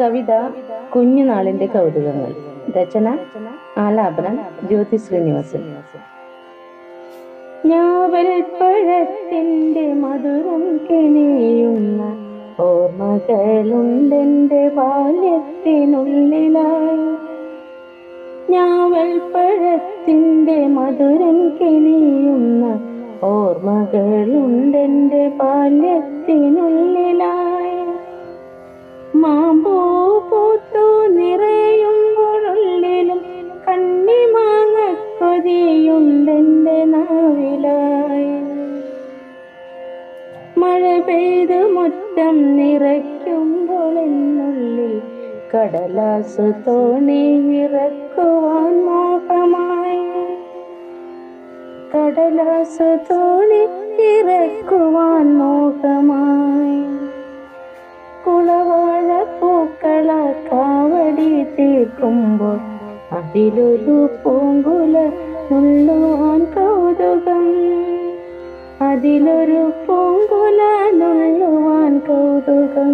കവിത കുഞ്ഞുനാളിന്റെ കൗതുകങ്ങൾ. രചന ആലാപനം ജ്യോതി ശ്രീനിവാസൻ. ഞാവൽപ്പഴത്തിന്റെ മധുരം കിണിയുന്ന ഓർമ്മകളുണ്ടെന്റെ ബാല്യത്തിനുള്ളിലായി. ഞാവൽപ്പഴത്തിന്റെ മധുരം കിണിയുന്ന ഓർമ്മകളുണ്ടെന്റെ ബാല്യത്തിനുള്ളിലായി. മാമ്പൂ പൂത്തു നിറയുമ്പോഴുള്ളിലും കണ്ണിമാങ്ങ കൊതിയുണ്ടെന്റെ നാവിലായി. മഴ പെയ്ത് മുറ്റം നിറയ്ക്കുമ്പോൾ എന്നുള്ളിൽ കടലാസ് തോണി നിറക്കുവാൻ മോഹമായി. കടലാസ് തോണി ഇറക്കുവാൻ തീർക്കുമ്പോൾ അതിലൊരു പൂങ്കുല നുള്ളുവാൻ കൗതുകം. അതിലൊരു പൂങ്കുല നുള്ളുവാൻ കൗതുകം.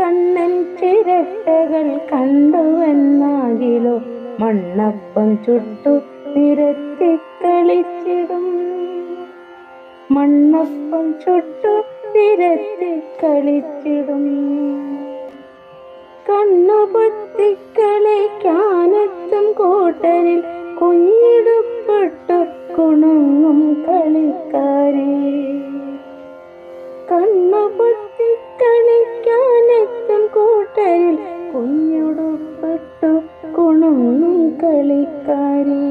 കണ്ണൻ ചിരട്ടകൾ കണ്ടുവെന്നാകിലോ മണ്ണപ്പം ചുട്ടു നിരത്തി കളിച്ചിടും. മണ്ണപ്പം ചുട്ടു നിരത്തി കളിച്ചിടും. കണ്ണുപൊത്തി കളിക്കാനെത്തും കൂട്ടരിൽ കുഞ്ഞിടുപ്പെട്ടു കുണുങ്ങും കളിക്കാരെ. കണ്ണുപൊത്തി കളിക്കാനെത്തും കൂട്ടരിൽ കുഞ്ഞുടുപ്പെട്ടു കുണുങ്ങും കളിക്കാരെ.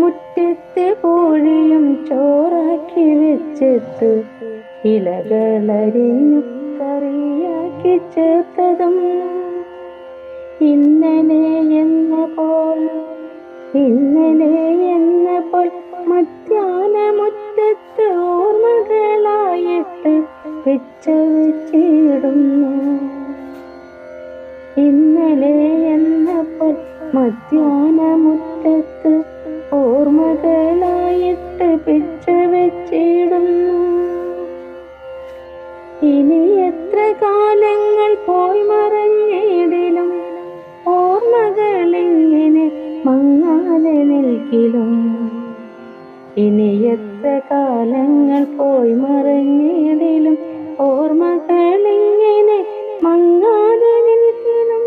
മുറ്റത്തെ പൂഴിയും ചോറാക്കി വെച്ചിട്ട് ഇലകളരിഞ്ഞു ചേർത്തതും ഇന്നലെ എന്ന പോൽ ഇന്നലെ എന്ന പോൽ മധ്യാനമുറ്റത്ത് ഓർമ്മകളായിട്ട് വെച്ച് വെച്ചിടുന്നു ഇന്നലെ എന്ന പോൽ മധ്യാനമുറ്റത്ത് ഓർമ്മകളായിട്ട് പോയി മറഞ്ഞിടിലും ഓർമ്മകളിങ്ങനെ മങ്ങാതെ നിൽക്കിലും. ഇനി എത്ര കാലങ്ങൾ പോയി മറഞ്ഞിടിലും ഓർമ്മകളിങ്ങനെ മങ്ങാതെ നിൽക്കിലും.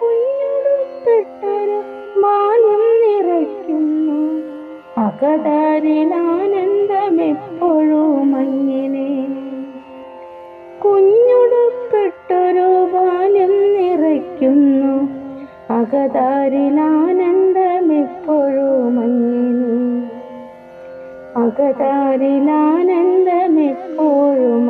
കുഞ്ഞുടുപ്പെട്ടൊരു ബാല്യം നിറയ്ക്കുന്നു. അകതാരിൽ ആനന്ദമെപ്പോഴും അകതാരിൽ ആനന്ദമെപ്പോഴും